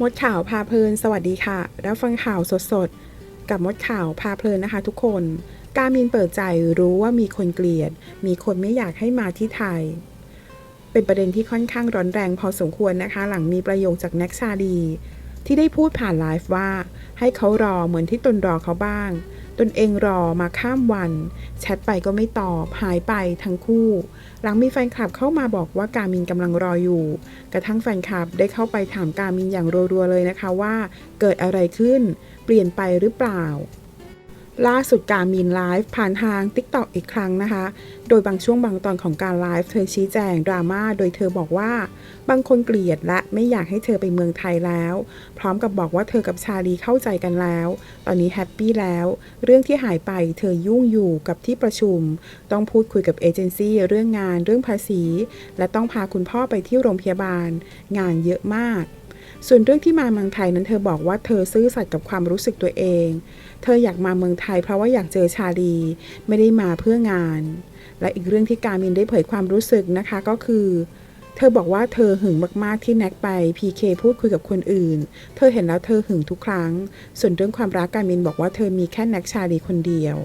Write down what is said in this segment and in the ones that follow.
มดข่าวพาเพลิน สวัสดีค่ะ รับฟังข่าวสดๆ กับมดข่าวพาเพลินนะคะทุกคน การมินเปิดใจรู้ว่ามีคนเกลียด มีคนไม่อยากให้มาที่ไทย เป็นประเด็นที่ค่อนข้างร้อนแรงพอสมควรนะคะ หลังมีประโยคจากแน็กชาดี ที่ได้พูดผ่านไลฟ์ว่า ให้เขารอเหมือนที่ตนรอเขาบ้าง ตนเองรอมาข้ามวัน แชทไปก็ไม่ตอบ หายไปทั้งคู่ หลังมีแฟนคลับเข้ามาบอกว่าการมินกำลังรออยู่ กระทั่งแฟนคลับได้เข้าไปถามการมินอย่างรัวๆเลยนะคะว่า เกิดอะไรขึ้น เปลี่ยนไปหรือเปล่า ล่าสุดการมินไลฟ์ผ่านทาง TikTok อีกครั้งนะคะ โดยบางช่วงบางตอนของการไลฟ์เธอชี้แจงดราม่า โดยเธอบอกว่า บางคนเกลียดและไม่อยากให้เธอไปเมืองไทยแล้ว พร้อมกับบอกว่าเธอกับชาลีเข้าใจกันแล้ว ตอนนี้แฮปปี้แล้ว เรื่องที่หายไปเธอยุ่งอยู่กับที่ประชุม ต้องพูดคุยกับเอเจนซี่เรื่องงานเรื่องภาษี และต้องพาคุณพ่อไปที่โรงพยาบาล งานเยอะมาก ส่วนเรื่องที่มาเมืองไทยนั้นเธอบอกว่าเธอซื่อสัตย์กับความรู้สึกตัวเอง เธออยากมาเมืองไทยเพราะว่าอยากเจอชาลี ไม่ได้มาเพื่องาน และอีกเรื่องที่การมินได้เผยความรู้สึกนะคะก็คือ เธอบอกว่าเธอหึงมากๆที่แน็กไป PK พูดคุยกับคนอื่น เธอเห็นแล้วเธอหึงทุกครั้ง ส่วนเรื่องความรักการมินบอกว่าเธอมีแค่แน็กชาลีคนเดียว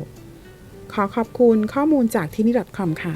ขอขอบคุณข้อมูลจากที่นี่ .com ค่ะ